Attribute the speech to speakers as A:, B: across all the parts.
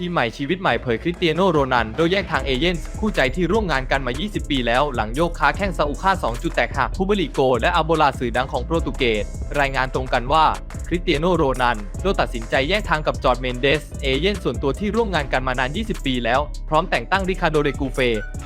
A: ทีมใหม่ชีวิตใหม่เผยคริสเตียโนโรนันโดยแยกทางเอเย่นต์คู่ใจที่ร่วมงานกันมา 20 ปีแล้วหลังโยกค้าแข้งซาอุค่า2จุดแตกหักคูเบริโก และอาโบลาสื่อดังของโปรตุเกส รายงานตรงกันว่าคริสเตียโนโรนันโดตัดสินใจแยกทางกับจอร์ดเมนเดส เอเย่นส่วนตัวที่ร่วมงานกันมานาน 20 ปีแล้ว พร้อมแต่งตั้งริคาโดเรกูเฟ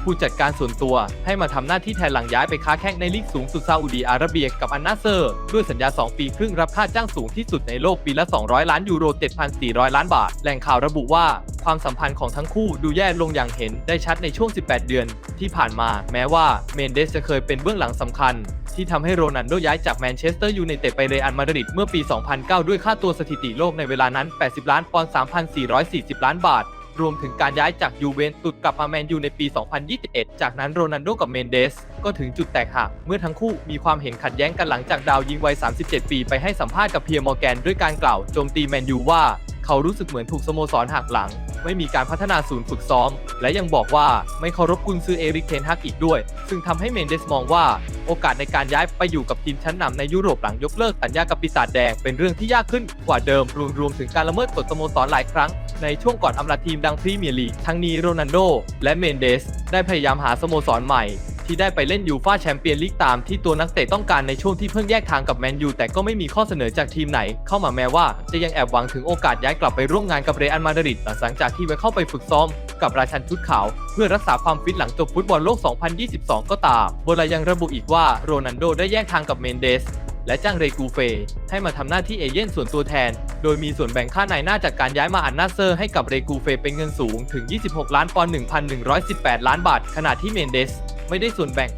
A: ผู้จัดการส่วนตัวให้มาทำหน้าที่แทนหลังย้ายไปค้าแข้งในลีกสูงสุดซาอุดีอาระเบียกับอันนาเซอร์ ด้วยสัญญา 2 ปีครึ่งรับค่าจ้างสูงที่สุดในโลกปีละ 200 ล้านยูโร 7,400 ล้านบาท แหล่งข่าวระบุว่าความสัมพันธ์ของทั้งคู่ดูแย่ลงอย่างเห็นได้ชัดในช่วง 18 เดือน ที่ผ่านมาแม้ว่าเมนเดสจะเคยเป็นเบื้องหลังสำคัญ ที่ทำให้โรนัลโดย้ายจากแมนเชสเตอร์ยูไนเต็ดไปเรอัลมาดริดเมื่อปี 2009 ด้วยค่าตัวสถิติโลกในเวลานั้น 80 ล้านปอนด์ 3,440 ล้านบาท รวมถึงการย้ายจากยูเวนตุสกลับมาแมนยูในปี 2021 จากนั้นโรนัลโดกับเมนเดส ก็ถึงจุดแตกหักเมื่อทั้งคู่มีความเห็นขัดแย้งกันหลังจากดาวยิงวัย 37 ปีไปให้สัมภาษณ์กับเพียร์มอร์แกนด้วยการกล่าวโจมตีแมนยูว่าเขารู้สึกเหมือนถูกสโมสรหักหลัง ไม่มีการพัฒนาศูนย์ฝึกซ้อม และยังบอกว่าไม่เคารพกุนซือเอริกเทนฮักอีกด้วย ซึ่งทำให้เมนเดสมองว่า โอกาสในการย้ายไปอยู่กับทีมชั้นนำในยุโรปหลังยกเลิกสัญญากับปีศาจแดง เป็นเรื่องที่ยากขึ้นกว่าเดิม รวมๆถึงการละเมิดกฎสโมสรหลายครั้ง ในช่วงก่อนอำลาทีมดังพรีเมียร์ลีกทั้งนี้โรนัลโดและเมนเดสได้พยายามหาสโมสรใหม่ ที่ได้ไปเล่นยูฟ่าแชมเปี้ยนลีกตามที่ตัวนักเตะต้องการในช่วงที่เพิ่งแยกทางกับแมนยูแต่ก็ไม่มีข้อเสนอจากทีมไหน เข้ามาแม้ว่าจะยังแอบหวังถึงโอกาสย้ายกลับไปร่วมงานกับเรอัลมาดริดหลังจากที่ไปเข้าไปฝึกซ้อมกับราชันชุดขาว เพื่อรักษาความฟิตหลังจบฟุตบอลโลก 2022 ก็ตามโบรายังระบุอีกว่าโรนัลโดได้แยกทางกับเมนเดสและจ้างเรกูเฟ ให้มาทำหน้าที่เอเย่นส่วนตัวแทน โดยมีส่วนแบ่งค่าในหน้าจากการย้ายมาอันนาเซอร์ให้กับเรกูเฟเป็นเงินสูงถึง 26 ล้านปอนด์1,118 ล้านบาท ขณะที่เมนเดส ไม่ได้ส่วนแบ่ง